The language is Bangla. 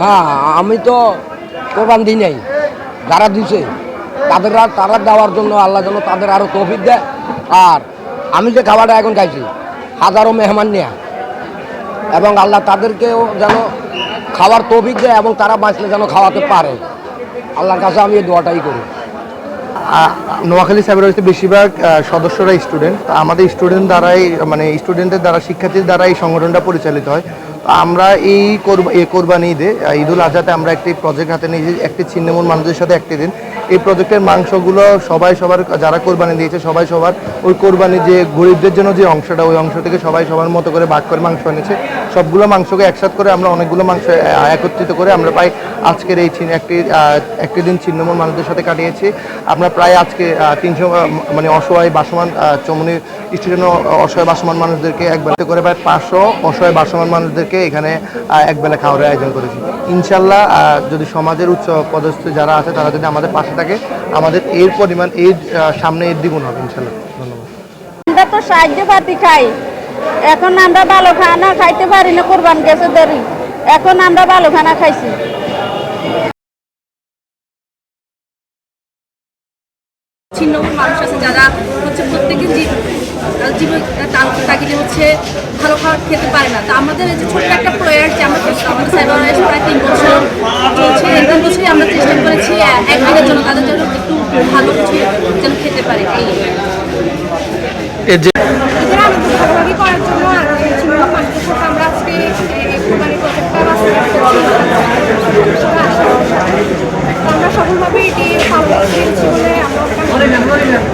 হ্যাঁ আমি তো কোরবান দিই নাই, যারা দিছে তাদের তারা দেওয়ার জন্য আল্লাহ যেন তাদের আরও তৌফিক দেয়। আর আমি যে খাবারটা এখন খাইছি, হাজারো মেহমান নেয়া। এবং আল্লাহ তাদেরকেও যেন খাওয়ার তৌফিক দেয় এবং তারা বাঁচলে যেন খাওয়াতে পারে। আল্লাহর কাছে আমি এই দোয়াটাই করি। নোয়াখালী সাইবার হচ্ছে বেশিরভাগ সদস্যরা স্টুডেন্ট আমাদের স্টুডেন্ট দ্বারাই মানে স্টুডেন্টদের দ্বারা, শিক্ষার্থীদের দ্বারা এই সংগঠনটা পরিচালিত হয়। তো আমরা এই এই কোরবানি ঈদে ঈদুল আজহাতে আমরা একটি প্রজেক্ট হাতে নিয়েছি, একটি ছিন্নমূল মানুষদের সাথে একটি দিন। এই প্রজেক্টের মাংসগুলো সবাই সবার, যারা কোরবানি দিয়েছে, সবাই সবার, ওই কোরবানি যে গরিবদের জন্য যে অংশটা, ওই অংশ থেকে সবাই সবার মতো করে ভাগ করে মাংস এনেছে। সবগুলো মাংসকে একসাথ করে আমরা অনেকগুলো মাংস একত্রিত করে আমরা প্রায় আজকের এই একটি একটি দিন ছিন্নমূল মানুষদের সাথে কাটিয়েছি। আমরা প্রায় আজকে তিনশো মানে অসহায়, বাসমান চমনি স্টুডেন্ট অসহায়, বাসমান মানুষদেরকে একবেলা করে প্রায় পাঁচশো অসহায়, বাসমান মানুষদেরকে এখানে একবেলা খাওয়ার আয়োজন করেছি। ইনশাল্লাহ যদি সমাজের উচ্চ পদস্থ যারা আছে, তারা যদি আমাদের পাশে থাকে, আমাদের এর পরিমাণ, এর সামনে এর দ্বিগুণ হবে ইনশাল্লাহ ধন্যবাদ। আমরা তো সাহায্য পাতি খাই। এখন আমরা ভালো খানা খাইতে পারি না কোরবান গেছে দেরি। এখন আমরা ভালো খানা খাইছি ছিন্নমূল মানুষ আছে যারা হচ্ছে প্রত্যেকের জীবন তাগিদে হচ্ছে ভালো খাবার খেতে পারে না। তো আমাদের এই যে ছোট্ট একটা প্রয়াস যে আমরা চেষ্টা আমাদের সাইবার প্রায় তিন বছর চলছে। এই তিন বছরই আমরা চেষ্টা করেছি একদিনের জন্য তাদের জন্য একটু ভালো কিছু যেন খেতে পারে। এই। যে 好哋明，我哋明。